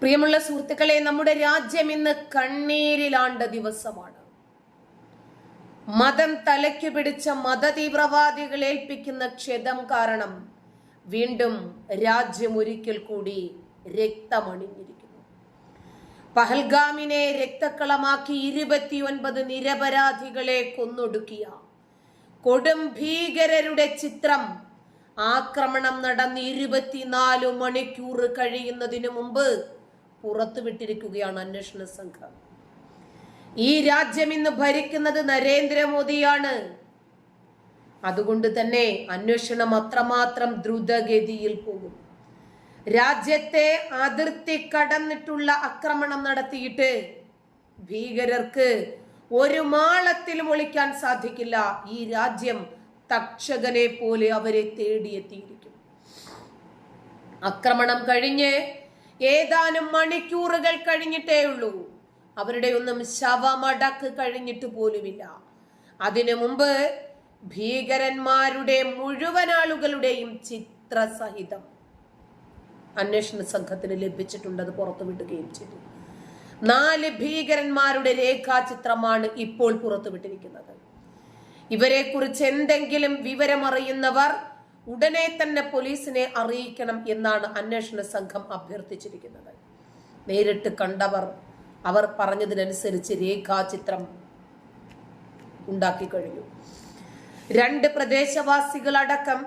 പ്രിയമുള്ള സുഹൃത്തുക്കളെ നമ്മുടെ രാജ്യം ഇന്ന് കണ്ണീരിലാണ്ട ദിവസമാണ്. മതം തലയ്ക്കു പിടിച്ച മതതീവ്രവാദികൾ ഏൽപ്പിക്കുന്ന ക്ഷതം കാരണം വീണ്ടും രാജ്യം ഒരിക്കൽ കൂടി രക്തമണിഞ്ഞിരിക്കുന്നു. പഹൽഗാമിനെ രക്തക്കളമാക്കി ഇരുപത്തിയൊൻപത് നിരപരാധികളെ കൊന്നൊടുക്കിയ കൊടും ഭീകരരുടെ ചിത്രം ആക്രമണം നടന്ന് ഇരുപത്തിനാല് മണിക്കൂർ കഴിയുന്നതിന് മുമ്പ് പുറത്തുവിട്ടിരിക്കുകയാണ് അന്വേഷണ സംഘം. ഈ രാജ്യം ഇന്ന് ഭരിക്കുന്നത് നരേന്ദ്രമോദിയാണ്. അതുകൊണ്ട് തന്നെ അന്വേഷണം അത്രമാത്രം ദ്രുതഗതിയിൽ പോകും. രാജ്യത്തെ അതിർത്തി കടന്നിട്ടുള്ള ആക്രമണം നടത്തിയിട്ട് ഭീകരർക്ക് ഒരു മാളത്തിലും ഒളിക്കാൻ സാധിക്കില്ല. ഈ രാജ്യം തക്ഷകനെ പോലെ അവരെ തേടിയെത്തിയിരിക്കും. ആക്രമണം കഴിഞ്ഞ് ഏതാനും മണിക്കൂറുകൾ കഴിഞ്ഞിട്ടേ ഉള്ളൂ. അവരുടെ ഒന്നും ശവമടക്ക് കഴിഞ്ഞിട്ട് പോലുമില്ല. അതിനു മുമ്പ് ഭീകരന്മാരുടെ മുഴുവൻ ആളുകളുടെയും ചിത്രസഹിതം അന്വേഷണ സംഘത്തിന് അത് പുറത്തുവിടുകയും ചെയ്തു. നാല് ഭീകരന്മാരുടെ രേഖാചിത്രമാണ് ഇപ്പോൾ പുറത്തുവിട്ടിരിക്കുന്നത്. ഇവരെ കുറിച്ച് എന്തെങ്കിലും വിവരമറിയുന്നവർ ഉടനെ തന്നെ പോലീസിനെ അറിയിക്കണം എന്നാണ് അന്വേഷണ സംഘം അഭ്യർത്ഥിച്ചിരിക്കുന്നത്. നേരിട്ട് കണ്ടവർ അവർ പറഞ്ഞതിനനുസരിച്ച് രേഖാചിത്രം ഉണ്ടാക്കി കഴിഞ്ഞു രണ്ട് പ്രദേശവാസികളടക്കം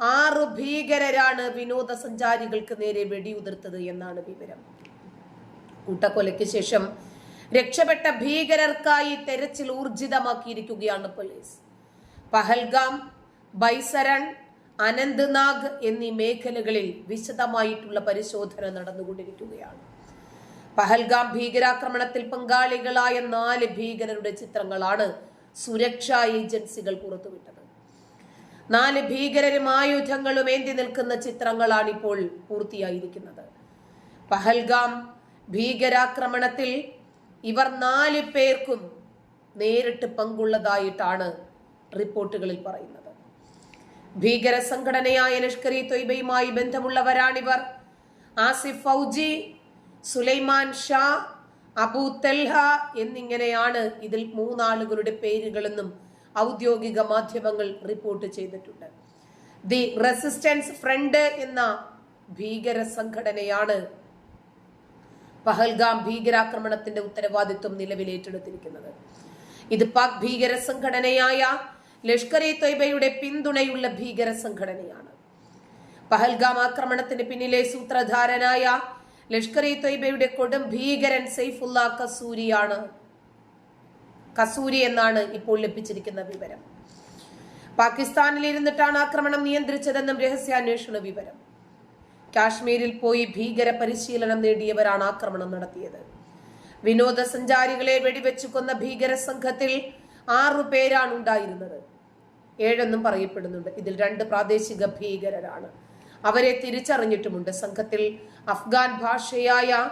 ആറ് ഭീകരരാണ് വിനോദസഞ്ചാരികൾക്ക് നേരെ വെടിയുതിർത്തത് എന്നാണ് വിവരം. കൂട്ടക്കൊലയ്ക്ക് ശേഷം രക്ഷപ്പെട്ട ഭീകരർക്കായി തെരച്ചിൽ ഊർജിതമാക്കിയിരിക്കുകയാണ് പോലീസ്. പഹൽഗാം ബൈസരൺ അനന്ത്നാഗ് എന്നീ മേഖലകളിൽ വിശദമായിട്ടുള്ള പരിശോധന നടന്നുകൊണ്ടിരിക്കുകയാണ്. പഹൽഗാം ഭീകരാക്രമണത്തിൽ പങ്കാളികളായ നാല് ഭീകരരുടെ ചിത്രങ്ങളാണ് സുരക്ഷാ ഏജൻസികൾ പുറത്തുവിട്ടത്. നാല് ഭീകരരും ആയുധങ്ങളും ഏന്തി നിൽക്കുന്ന ചിത്രങ്ങളാണ് ഇപ്പോൾ പൂർത്തിയായിരിക്കുന്നത്. പഹൽഗാം ഭീകരാക്രമണത്തിൽ ഇവർ നാല് പേർക്കും നേരിട്ട് പങ്കുള്ളതായിട്ടാണ് റിപ്പോർട്ടുകളിൽ പറയുന്നത്. ഭീകര സംഘടനയായ ലഷ്കർ ഇ തൊയ്ബയുമായി ബന്ധമുള്ളവരാണിവർ. ആസിഫ് ഫൗജി സുലൈമാൻ ഷാ അബു തെൽഹ എന്നിങ്ങനെയാണ് ഇതിൽ മൂന്നാളുകളുടെ പേരുകളെന്നും ഔദ്യോഗിക മാധ്യമങ്ങൾ റിപ്പോർട്ട് ചെയ്തിട്ടുണ്ട്. ദി റെസിസ്റ്റൻസ് ഫ്രണ്ട് എന്ന ഭീകര സംഘടനയാണ് പഹൽഗാം ഭീകരാക്രമണത്തിന്റെ ഉത്തരവാദിത്വം നിലവിലേറ്റെടുത്തിരിക്കുന്നത്. ഇത് പാക് ഭീകര സംഘടനയായ ലഷ്കർ ഇ തൊയ്ബയുടെ പിന്തുണയുള്ള ഭീകര സംഘടനയാണ്. പഹൽഗാം ആക്രമണത്തിന് പിന്നിലെ സൂത്രധാരനായ ലഷ്കർ ഇ തൊയ്ബയുടെ കൊടും ഭീകരൻ സൈഫുല്ല കസൂരിയാണ്. കസൂരി എന്നാണ് ഇപ്പോൾ ലഭിച്ചിരിക്കുന്ന വിവരം. പാകിസ്ഥാനിൽ ഇരുന്നിട്ടാണ് ആക്രമണം നിയന്ത്രിച്ചതെന്നും രഹസ്യാന്വേഷണ വിവരം. കാശ്മീരിൽ പോയി ഭീകര പരിശീലനം നേടിയവരാണ് ആക്രമണം നടത്തിയത്. വിനോദസഞ്ചാരികളെ വെടിവെച്ചു കൊന്ന ഭീകര സംഘത്തിൽ ആറു പേരാണ് ഉണ്ടായിരുന്നത്. ഏഴെന്നും പറയപ്പെടുന്നുണ്ട്. ഇതിൽ രണ്ട് പ്രാദേശിക ഭീകരരാണ്. അവരെ തിരിച്ചറിഞ്ഞിട്ടുമുണ്ട്. സംഘത്തിൽ അഫ്ഗാൻ ഭാഷയായ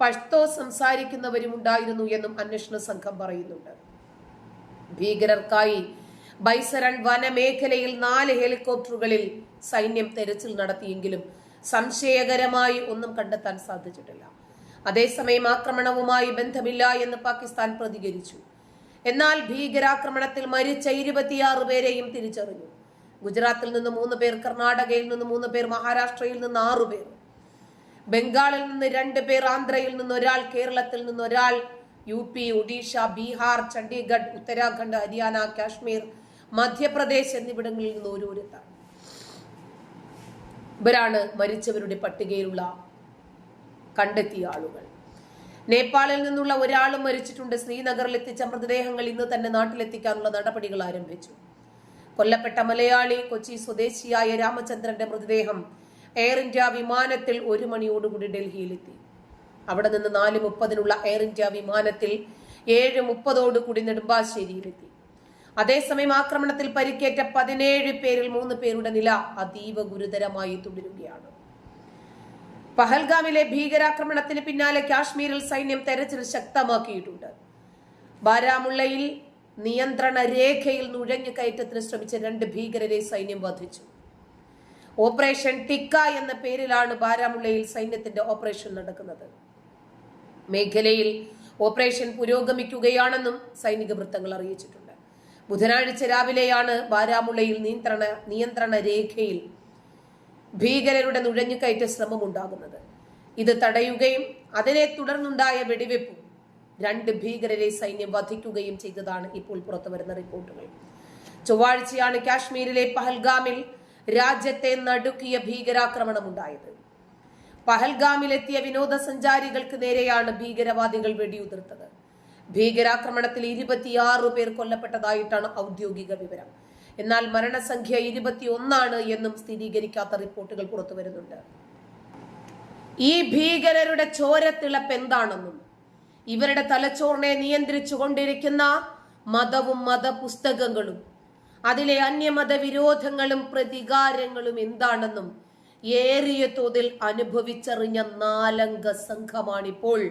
പഷ്തോ സംസാരിക്കുന്നവരും ഉണ്ടായിരുന്നു എന്നും അന്വേഷണ സംഘം പറയുന്നുണ്ട്. ഭീകരർക്കായി ബൈസരൺ വനമേഖലയിൽ നാല് ഹെലികോപ്റ്ററുകളിൽ സൈന്യം തെരച്ചിൽ നടത്തിയെങ്കിലും സംശയകരമായി ഒന്നും കണ്ടെത്താൻ സാധിച്ചിട്ടില്ല. അതേസമയം ആക്രമണവുമായി ബന്ധമില്ല എന്ന് പാകിസ്ഥാൻ പ്രതികരിച്ചു. എന്നാൽ ഭീകരാക്രമണത്തിൽ മരിച്ച ഇരുപത്തിയാറ് പേരെയും തിരിച്ചറിഞ്ഞു. ഗുജറാത്തിൽ നിന്ന് മൂന്ന് പേർ കർണാടകയിൽ നിന്ന് മൂന്ന് പേർ മഹാരാഷ്ട്രയിൽ നിന്ന് ആറു പേർ. ബംഗാളിൽ നിന്ന് രണ്ട് പേർ ആന്ധ്രയിൽ നിന്ന് ഒരാൾ കേരളത്തിൽ നിന്ന് ഒരാൾ യു പി ഒഡീഷ ബീഹാർ ചണ്ഡീഗഡ് ഉത്തരാഖണ്ഡ് ഹരിയാന കാശ്മീർ മധ്യപ്രദേശ് എന്നിവിടങ്ങളിൽ നിന്ന് ഓരോരുത്തർ ഇവരാണ് മരിച്ചവരുടെ പട്ടികയിലുള്ള കണ്ടെത്തിയ ആളുകൾ. നേപ്പാളിൽ നിന്നുള്ള ഒരാളും മരിച്ചിട്ടുണ്ട്. ശ്രീനഗറിൽ എത്തിച്ച മൃതദേഹങ്ങൾ ഇന്ന് തന്നെ നാട്ടിലെത്തിക്കാനുള്ള നടപടികൾ ആരംഭിച്ചു. കൊല്ലപ്പെട്ട മലയാളി കൊച്ചി സ്വദേശിയായ രാമചന്ദ്രന്റെ മൃതദേഹം എയർ ഇന്ത്യ വിമാനത്തിൽ ഒരു മണിയോടുകൂടി ഡൽഹിയിലെത്തി. അവിടെ നിന്ന് നാല് മുപ്പതിനുള്ള എയർ ഇന്ത്യ വിമാനത്തിൽ ഏഴ് മുപ്പതോടുകൂടി നെടുമ്പാശ്ശേരിയിലെത്തി. അതേസമയം ആക്രമണത്തിൽ പരിക്കേറ്റ പതിനേഴ് പേരിൽ മൂന്ന് പേരുടെ നില അതീവ ഗുരുതരമായി തുടരുകയാണ്. പഹൽഗാമിലെ ഭീകരാക്രമണത്തിന് പിന്നാലെ കാശ്മീരിൽ സൈന്യം തെരച്ചിൽ ശക്തമാക്കിയിട്ടുണ്ട്. ബാരാമുള്ളയിൽ നിയന്ത്രണ രേഖയിൽ നുഴഞ്ഞു കയറ്റത്തിന് ശ്രമിച്ച രണ്ട് ഭീകരരെ സൈന്യം വധിച്ചു. ഓപ്പറേഷൻ ടിക്ക എന്ന പേരിലാണ് ബാരാമുള്ളയിൽ സൈന്യത്തിന്റെ ഓപ്പറേഷൻ നടക്കുന്നത്. മേഖലയിൽ ഓപ്പറേഷൻ പുരോഗമിക്കുകയാണെന്നും സൈനിക വൃത്തങ്ങൾ അറിയിച്ചിട്ടുണ്ട്. ബുധനാഴ്ച രാവിലെയാണ് ബാരാമുള്ളയിൽ നിയന്ത്രണ നിയന്ത്രണ രേഖയിൽ ഭീകരരുടെ നുഴഞ്ഞുകയറ്റ ശ്രമമുണ്ടാകുന്നത്. ഇത് തടയുകയും അതിനെ തുടർന്നുണ്ടായ വെടിവെപ്പും രണ്ട് ഭീകരരെ സൈന്യം വധിക്കുകയും ചെയ്തതാണ് ഇപ്പോൾ പുറത്തു വരുന്ന റിപ്പോർട്ടുകൾ. ചൊവ്വാഴ്ചയാണ് കാശ്മീരിലെ പഹൽഗാമിൽ രാജ്യത്തെ നടുക്കിയ ഭീകരാക്രമണം ഉണ്ടായത് പഹൽഗാമിലെത്തിയ വിനോദസഞ്ചാരികൾക്ക് നേരെയാണ് ഭീകരവാദികൾ വെടിയുതിർത്തത്. ഭീകരാക്രമണത്തിൽ ഇരുപത്തിയാറ് പേർ കൊല്ലപ്പെട്ടതായിട്ടാണ് ഔദ്യോഗിക വിവരം. എന്നാൽ മരണസംഖ്യ ഇരുപത്തിയൊന്നാണ് എന്നും സ്ഥിരീകരിക്കാത്ത റിപ്പോർട്ടുകൾ പുറത്തു വരുന്നുണ്ട്. ഈ ഭീകരരുടെ ചോരത്തിളപ്പ് എന്താണെന്നും ഇവരുടെ തലച്ചോറിനെ നിയന്ത്രിച്ചു കൊണ്ടിരിക്കുന്ന മതവും മതപുസ്തകങ്ങളും അതിലെ അന്യമത വിരോധങ്ങളും പ്രതികാരങ്ങളും എന്താണെന്നും ഏറിയ തോതിൽ അനുഭവിച്ചറിഞ്ഞ നാലംഗ സംഘമാണിപ്പോൾ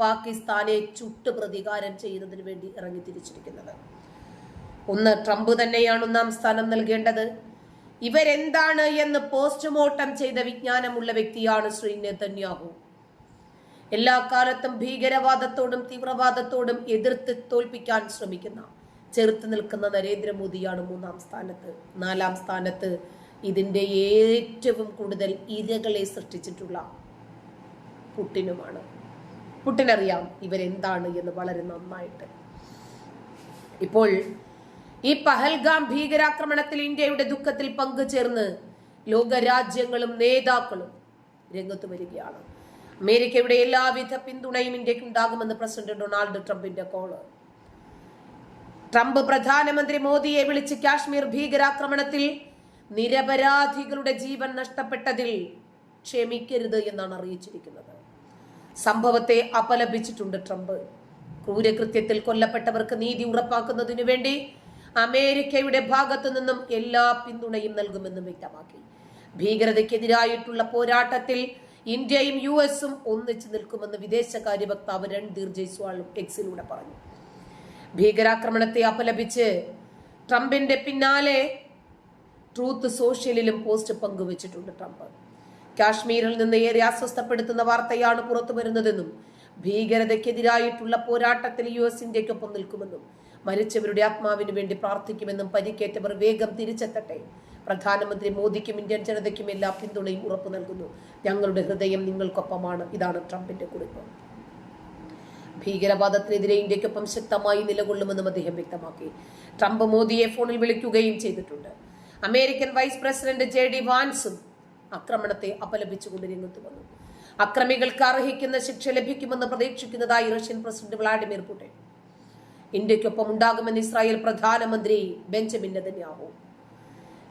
പാകിസ്ഥാനെ ചുട്ടു പ്രതികാരം ചെയ്യുന്നതിന് വേണ്ടി ഇറങ്ങി തിരിച്ചിരിക്കുന്നത് ഒന്ന് ട്രംപ് തന്നെയാണ് ഒന്നാം സ്ഥാനം നൽകേണ്ടത്. ഇവരെന്താണ് എന്ന് പോസ്റ്റ്മോർട്ടം ചെയ്ത വിജ്ഞാനമുള്ള വ്യക്തിയാണ് ശ്രീ നെതന്യാഹു. എല്ലാ കാലത്തും ഭീകരവാദത്തോടും തീവ്രവാദത്തോടും എതിർത്ത് തോൽപ്പിക്കാൻ ശ്രമിക്കുന്ന ചെറുത്ത് നിൽക്കുന്ന നരേന്ദ്രമോദിയാണ് മൂന്നാം സ്ഥാനത്ത്. നാലാം സ്ഥാനത്ത് ഇതിന്റെ ഏറ്റവും കൂടുതൽ ഇരകളെ സൃഷ്ടിച്ചിട്ടുള്ള പുട്ടിനുമാണ്. പുട്ടിനറിയാം ഇവരെന്താണ് എന്ന് വളരെ നന്നായിട്ട്. ഇപ്പോൾ ഈ പഹൽഗാം ഭീകരാക്രമണത്തിൽ ഇന്ത്യയുടെ ദുഃഖത്തിൽ പങ്കുചേർന്ന് ലോകരാജ്യങ്ങളും നേതാക്കളും രംഗത്ത് വരികയാണ്. അമേരിക്കയുടെ എല്ലാവിധ പിന്തുണയും ഇന്ത്യയ്ക്ക് ഉണ്ടാകുമെന്ന് പ്രസിഡന്റ് ഡൊണാൾഡ് ട്രംപിന്റെ കോൾ. ട്രംപ് പ്രധാനമന്ത്രി മോദിയെ വിളിച്ച് കാശ്മീർ ഭീകരാക്രമണത്തിൽ നിരപരാധികളുടെ ജീവൻ നഷ്ടപ്പെട്ടതിൽ ക്ഷമിക്കരുത് എന്നാണ് അറിയിച്ചിരിക്കുന്നത്. സംഭവത്തെ അപലപിച്ചിട്ടുണ്ട് ട്രംപ്. ക്രൂരകൃത്യത്തിൽ കൊല്ലപ്പെട്ടവർക്ക് നീതി ഉറപ്പാക്കുന്നതിനു വേണ്ടി അമേരിക്കയുടെ ഭാഗത്തു നിന്നും എല്ലാ പിന്തുണയും നൽകുമെന്നും വ്യക്തമാക്കി. ഭീകരതയ്ക്കെതിരായിട്ടുള്ള പോരാട്ടത്തിൽ ഇന്ത്യയും യു എസും ഒന്നിച്ചു നിൽക്കുമെന്ന് വിദേശകാര്യ വക്താവ് രൺധീർ ജയ്സ്വാളും എക്സിലൂടെ പറഞ്ഞു. ഭീകരാക്രമണത്തെ അപലപിച്ച് ട്രംപിന്റെ പിന്നാലെ ട്രൂത്ത് സോഷ്യലിലും പോസ്റ്റ് പങ്കുവച്ചിട്ടുണ്ട് ട്രംപ്. കാശ്മീരിൽ നിന്ന് ഏറെ അസ്വസ്ഥപ്പെടുത്തുന്ന വാർത്തയാണ് പുറത്തു വരുന്നതെന്നും ഭീകരതയ്ക്കെതിരായിട്ടുള്ള പോരാട്ടത്തിൽ യു എസ് ഇന്ത്യക്കൊപ്പം നിൽക്കുമെന്നും മരിച്ചവരുടെ ആത്മാവിന് വേണ്ടി പ്രാർത്ഥിക്കുമെന്നും പരിക്കേറ്റവർ വേഗം തിരിച്ചെത്തട്ടെ. പ്രധാനമന്ത്രി മോദിക്കും ഇന്ത്യൻ ജനതയ്ക്കും എല്ലാ പിന്തുണയും ഉറപ്പു നൽകുന്നു. ഞങ്ങളുടെ ഹൃദയം നിങ്ങൾക്കൊപ്പമാണ്. ഇതാണ് ട്രംപിന്റെ കുറിപ്പ്. ഭീകരവാദത്തിനെതിരെ ഇന്ത്യക്കൊപ്പം ശക്തമായി നിലകൊള്ളുമെന്നും അദ്ദേഹം വ്യക്തമാക്കി. ട്രംപ് മോദിയെ ഫോണിൽ വിളിക്കുകയും ചെയ്തിട്ടുണ്ട്. American vice president J D വാൻസും ആക്രമണത്തെ അപലപിച്ചുകൊണ്ട് രംഗത്ത് വന്നു. അക്രമികൾക്ക് അർഹിക്കുന്ന ശിക്ഷ ലഭിക്കുമെന്ന് പ്രതീക്ഷിക്കുന്നതായി റഷ്യൻ പ്രസിഡന്റ് വ്ളാഡിമിർ പുടിൻ. ഇന്ത്യക്കൊപ്പം ഉണ്ടാകുമെന്ന് ഇസ്രായേൽ പ്രധാനമന്ത്രി ബെഞ്ചമിൻ നെതന്യാഹു.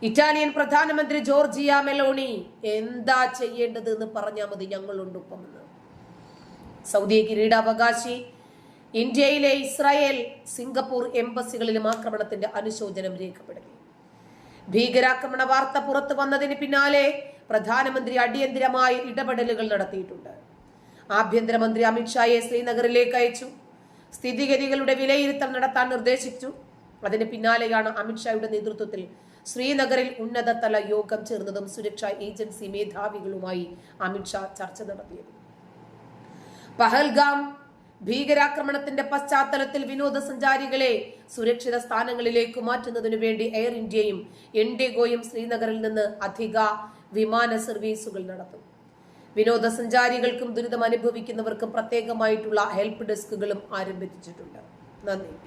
ഇറ്റാലിയൻ പ്രധാനമന്ത്രി ജോർജിയ മെലോണി എന്താ ചെയ്യേണ്ടത് എന്ന് പറഞ്ഞാൽ മതി ഞങ്ങളുണ്ട് സൗദി കിരീടാവകാശി ഇന്ത്യയിലെ ഇസ്രായേൽ സിംഗപ്പൂർ എംബസികളിലും ആക്രമണത്തിന്റെ അനുശോചനം രേഖപ്പെടുത്തി. ഭീകരാക്രമണ വാർത്ത പുറത്തു വന്നതിന് പിന്നാലെ പ്രധാനമന്ത്രി അടിയന്തിരമായ ഇടപെടലുകൾ നടത്തിയിട്ടുണ്ട്. ആഭ്യന്തരമന്ത്രി അമിത്ഷായെ ശ്രീനഗറിലേക്ക് അയച്ചു. സ്ഥിതിഗതികളുടെ വിലയിരുത്തൽ നടത്താൻ നിർദ്ദേശിച്ചു. അതിന് പിന്നാലെയാണ് അമിത്ഷായുടെ നേതൃത്വത്തിൽ ശ്രീനഗറിൽ ഉന്നതതല യോഗം ചേർന്നതും സുരക്ഷാ ഏജൻസി മേധാവികളുമായി അമിത്ഷാ ചർച്ച നടത്തിയത്. പഹൽഗാം ഭീകരാക്രമണത്തിന്റെ പശ്ചാത്തലത്തിൽ വിനോദസഞ്ചാരികളെ സുരക്ഷിത സ്ഥാനങ്ങളിലേക്ക് മാറ്റുന്നതിനു വേണ്ടി എയർ ഇന്ത്യയും ഇൻഡിഗോയും ശ്രീനഗറിൽ നിന്ന് അധിക വിമാന സർവീസുകൾ നടത്തും. വിനോദസഞ്ചാരികൾക്കും ദുരിതം അനുഭവിക്കുന്നവർക്കും പ്രത്യേകമായിട്ടുള്ള ഹെൽപ്പ് ഡെസ്കുകളും ആരംഭിച്ചിട്ടുണ്ട്. നന്ദി.